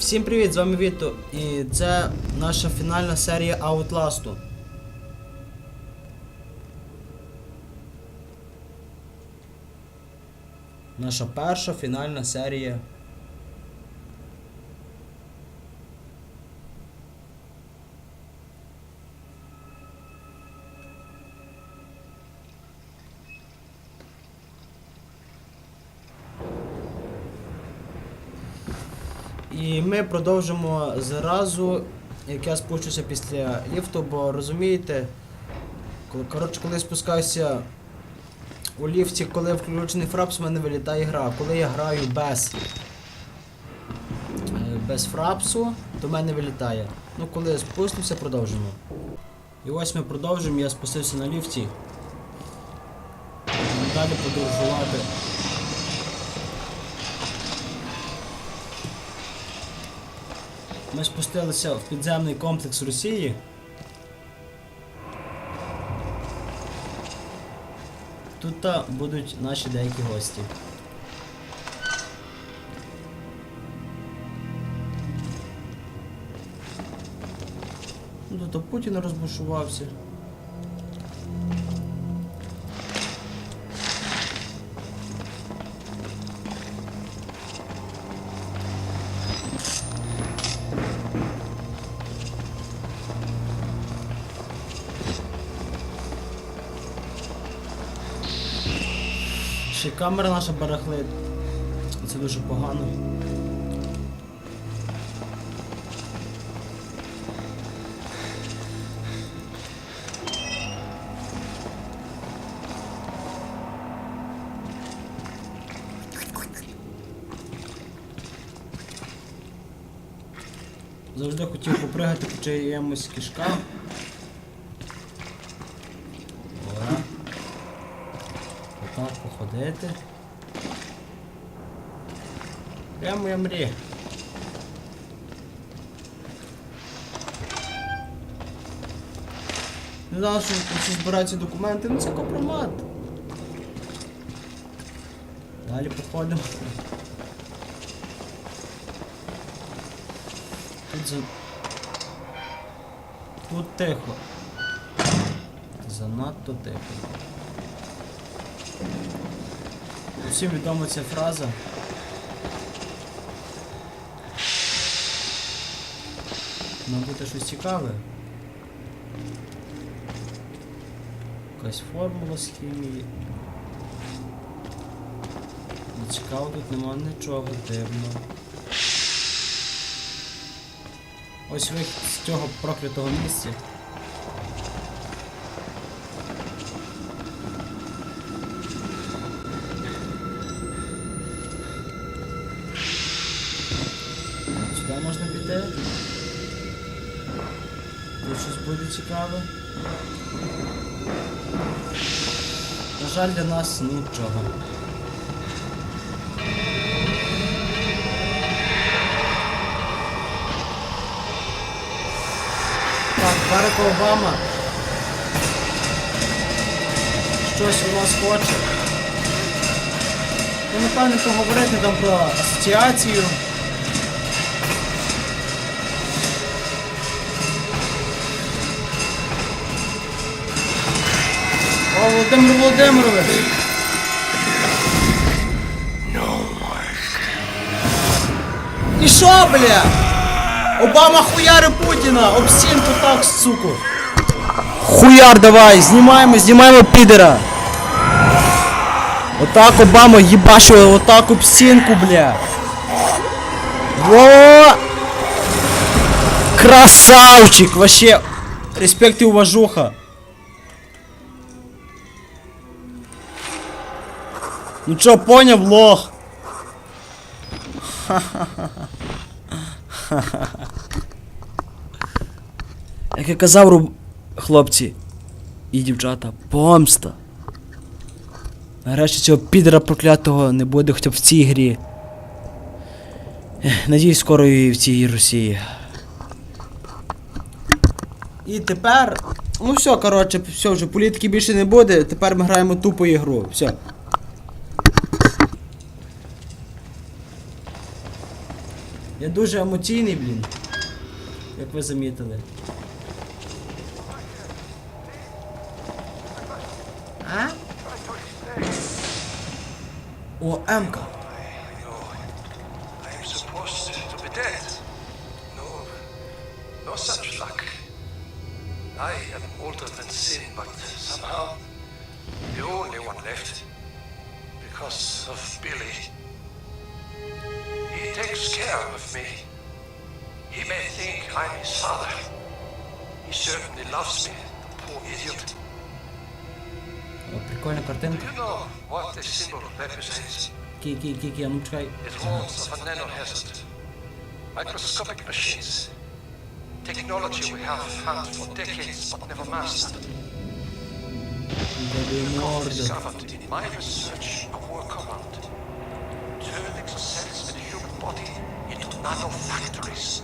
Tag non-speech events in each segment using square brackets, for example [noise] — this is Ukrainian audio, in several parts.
Всім привіт, з вами Віто, і це наша фінальна серія Outlast. Наша перша фінальна серія. І ми продовжимо зразу, як я спущуся після ліфту, бо розумієте, коротше, коли спускаюся у ліфті, коли включений фрапс, в мене вилітає гра. Коли я граю без, е, без фрапсу, то в мене вилітає. Ну, коли я продовжимо. І ось ми продовжуємо, я спустився на ліфті. Далі подорожувати. Ми спустилися в підземний комплекс Росії. Тут та будуть наші деякі гості. Ну, Тут Путін розбушувався. Камера наша барахлить. Це дуже погано. Завжди хотів попригати по чиємусь кишкам. Ора. Отак походити. Прямо моя мрія. Не знав, що всі збирають документи, ну це компромат. Далі походимо. Тут за... Тут тихо. Занадто тихо. Усім відома ця фраза. Має бути щось цікаве. Якась формула з хімії. Ну, Цікаво, тут нема нічого дивного. Ось вихід з цього проклятого місця. Цікаве. На жаль, для нас нічого. Так, Барак Обама. Щось у нас хоче. Ну, напевне, поговорити там про асоціацію. Володимир Володимирович! І що, бля? Обама хуяри Путіна! Об стінку так, суку! Хуяр давай! Знімаємо, знімаємо підера! Отак Обама їбашує, отак об стінку, бля! Во! Красавчик! Вообще! Респект і уважуха! Ну чо, поняв, лох? Як я казав, руб... хлопці і дівчата, помста. Нарешті цього підера проклятого не буде хоча б в цій грі. Надіюсь, скоро і в цій Росії. І тепер. Ну все, коротше, все, вже політики більше не буде. Тепер ми граємо тупо ігру. Все. Я дуже емоційний, блін. Як ви замітили. А? О, Емка. I am supposed to be dead. No, no such luck. I am older than sin, but somehow the only one left. Because of Billy. He takes care of me. He may think I'm his father. He certainly loves me, the poor idiot. О, прикольна Do картинка. you know what this symbol represents? Кі, кі, кі, кі, а ну чекай. It warns of a nanohazard. Microscopic machines. Technology we have had for decades but never mastered. Дай морду. Discovered in my research a workaround. Turning the cells in the human body into nanofactories.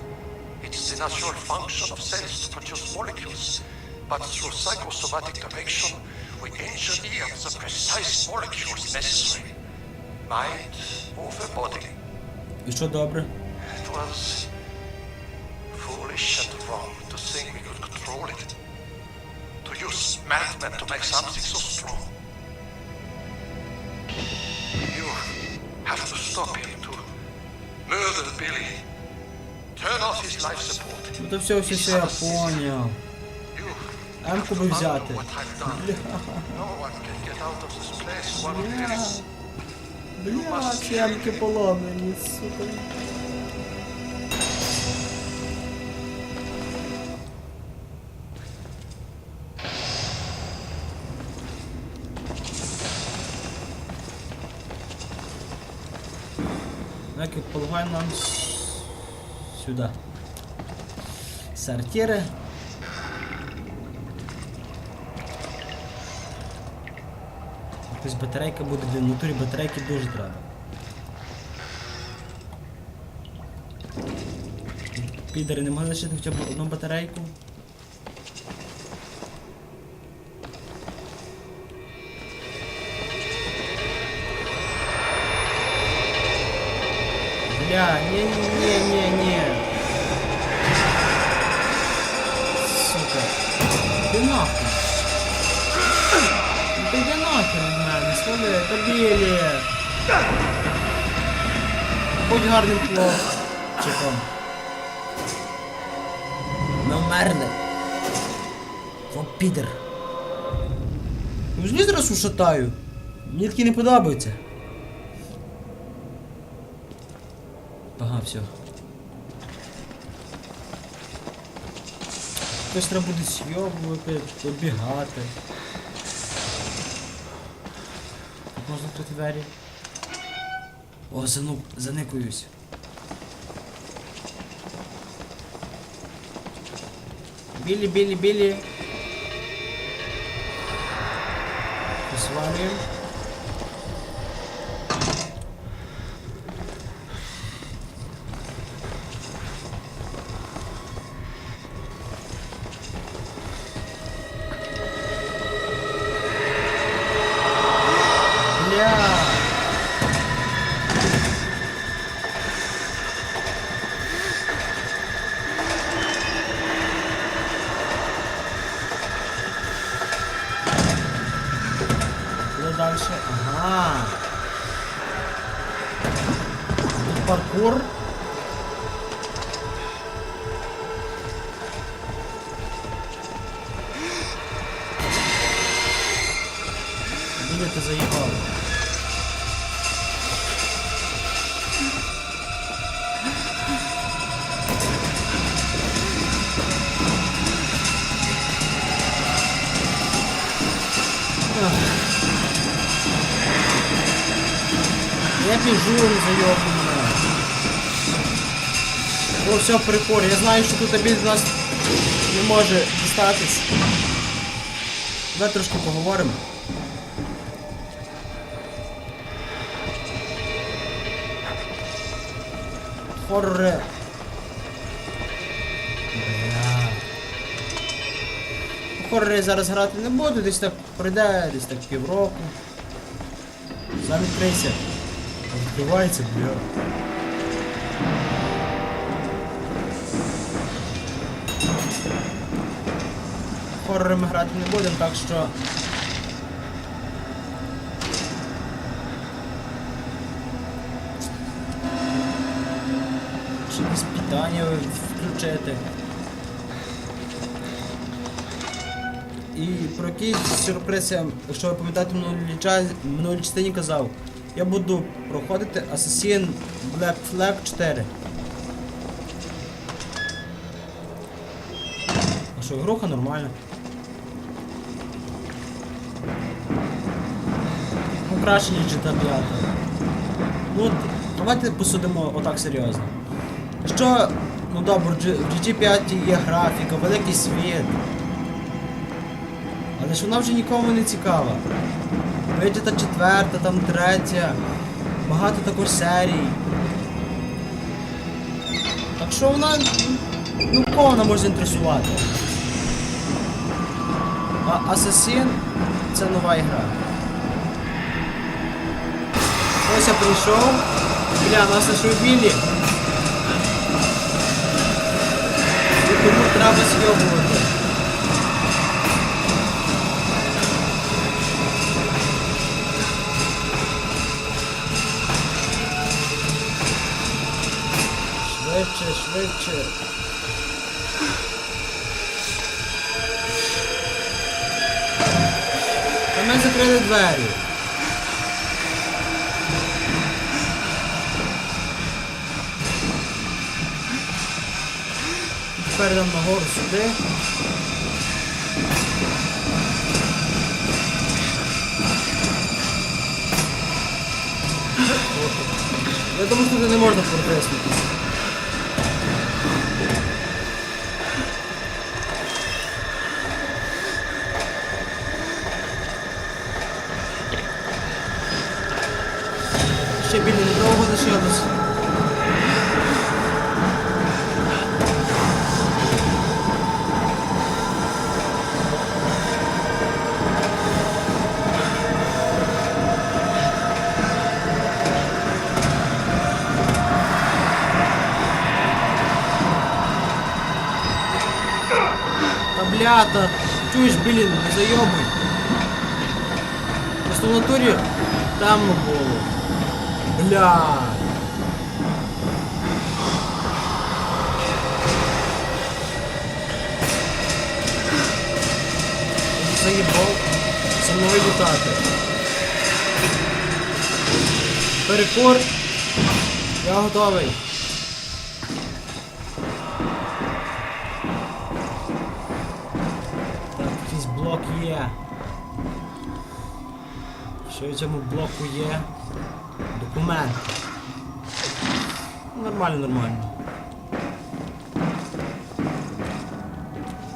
It's the natural function of cells to produce molecules. But through psychosomatic direction, we engineer the precise molecules necessary. Mind over body. І що добре? It was foolish and wrong to think we could control it. To use madmen to make something so strong. You have to stop him to murder Billy. Turn off his life support. Ну то все, все, все, я поняв. You Емку have би to взяти. undo what I've done. No one Так, і полагаю нам с- сюди. Сортири. Якась батарейка буде, блін, в натурі батарейки дуже треба. Підери не могли лишити хоча б одну батарейку. Бля, не-не-не-не-не. Сука. Ти нахуй. Ну Ти йди нахер мене, свали, та білі. Будь гарним хлопчиком. Ми вмерли. О, підер. Ж зараз ушатаю. Мені такі не подобаються. Ага, все. Хтось треба буде сйобувати, оббігати. Тут можна тут двері. О, зану... заникуюсь. Білі, білі, білі. Посвалюємо. Дальше? Ага. Тут паркур. Біля ти заїбав. Я біжу зайобана. О, все, прикор. Я знаю, що тут обід нас не може дістатись. Давай трошки поговоримо. Хорре. Бля. Зараз грати не буду, десь так пройде, десь так півроку. Сам відкрийся. Давайте, бля. Хоррори ми грати не будемо, так що... Чи якісь питання включити. І про який сюрприз, я, якщо ви пам'ятаєте, минулій частині казав я буду проходити Assassin Black Flag 4. А що, ігруха нормальна. Ну краще, ніж GTA 5. Ну, давайте посудимо отак серйозно. Що, ну добре, в в GT5 є графіка, великий світ. Але ж вона вже нікому не цікава. Вийде та четверта, там третя. Багато також серій. Так що вона. Ну кого вона може інтересувати? А Assassin це нова ігра. Ось я прийшов. Бля, нас знайшов Біллі. І тому треба сьобувати. Швидше, швидше. А ми закрили двері. Тепер йдемо нагору сюди. Я думаю, що туди не можна протиснутися. недовго лишилось. Та блята, чуєш, блін, не зайобуй. Просто в натурі темно було. Бля. Заїбав зі мною літати. Перекор. Я готовий. Так, якийсь блок є. Що в цьому блоку є? Документ. Ну, Нормально, нормально.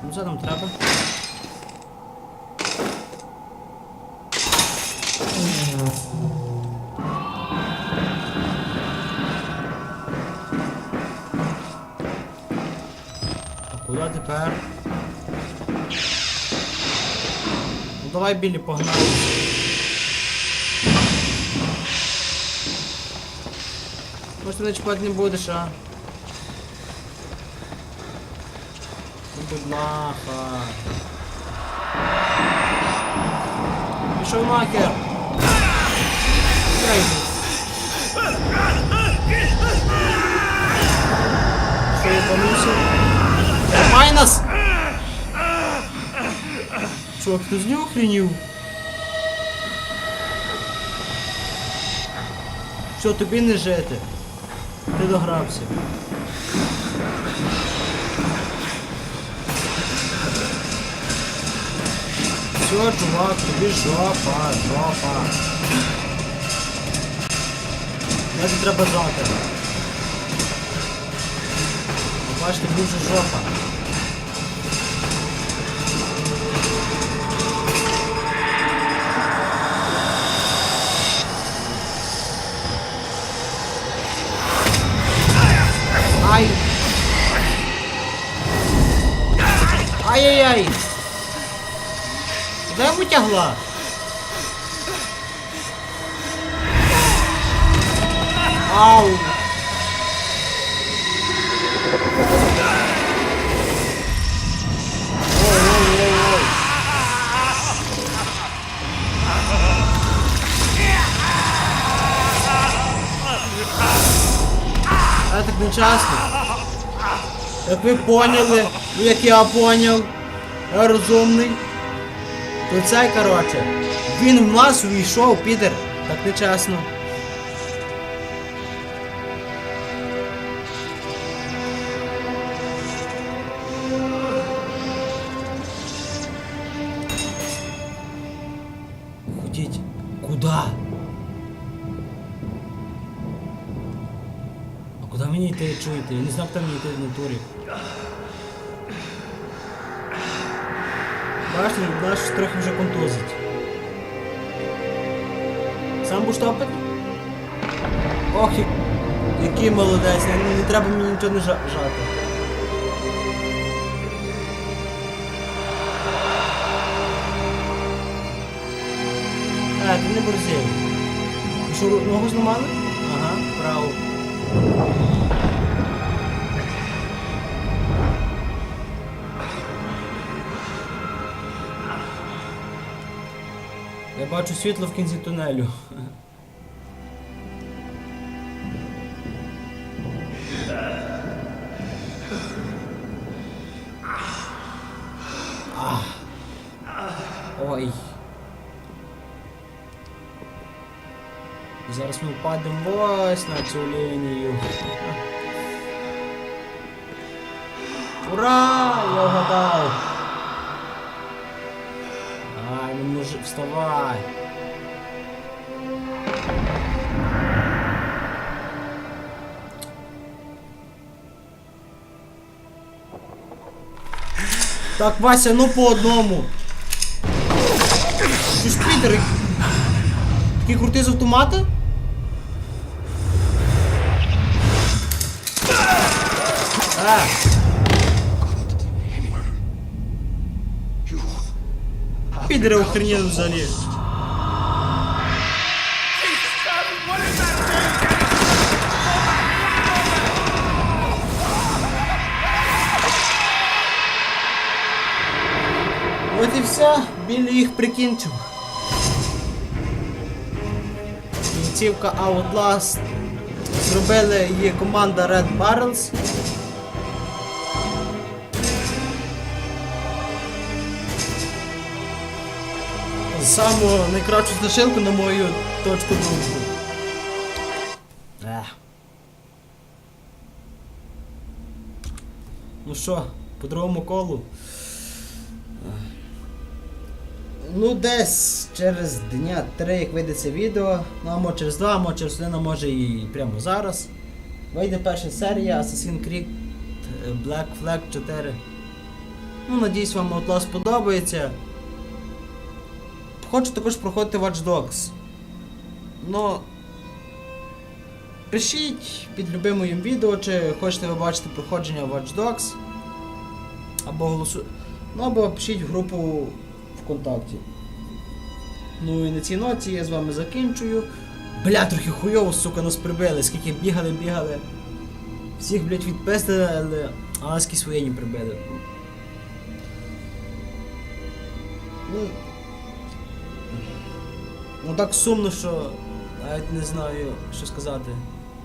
Ну що там треба? Тепер? Ну давай білі погнали. Може ти не не будеш, а? Ну лаха. Пішов нахер. Що я помусив? Тримай нас! Чувак, ти з нього охренів? Що, тобі не жити? Ти догрався. Все, чувак, тобі жопа, жопа. Як треба жати? Бачите, дуже жопа. Ай-яй-яй! Де витягла? Ау! Як ви поняли, як я поняв, я розумний. То цей, коротше, він в нас увійшов, Пітер, Так нечесно. Ходіть. Чуєте? Я не знав, йти в натурі. Бачите, наш трохи вже контузить. Сам будеш топити? Ох, який молодець, не, не треба мені нічого не жа- жати. Е, ти не борзій. І що, ногу зламали? Ага, право. Я бачу світло в кінці тунелю. Ми на цю лінію. Ура! Я вгадав! Ай, ну може вставай! Так, Вася, ну по одному. Ти ж підер. Такий крутий з? А, You. підери охренели взагалі. От і все, Біллі їх прикінчив. Кінцівка Outlast. Зробили її команда Red Barrels. Саму найкращу страшилку на мою точку думку. Ну що, по другому колу. Ну, десь через дня три, як вийде це відео, ну а може через два, а може через один, а може і прямо зараз. Вийде перша серія Assassin's Creed е, Black Flag 4. Ну, надіюсь, вам Outlast сподобається. Хочу також проходити Watch Dogs. Ну. Пишіть під любим моїм відео, чи хочете ви бачити проходження Watch Dogs. Або голосу... Ну або пишіть в групу ВКонтакті. Ну і на цій ноті я з вами закінчую. Бля, трохи хуйово, сука, нас прибили, скільки бігали, бігали. Всіх, блядь, відпестили, а нас якісь воєнні прибили. Ну, Ну так сумно, що навіть не знаю, що сказати.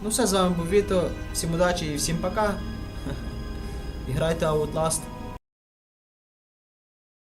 Ну все, з вами був Віто, всім удачі і всім пока. [laughs] І грайте Outlast.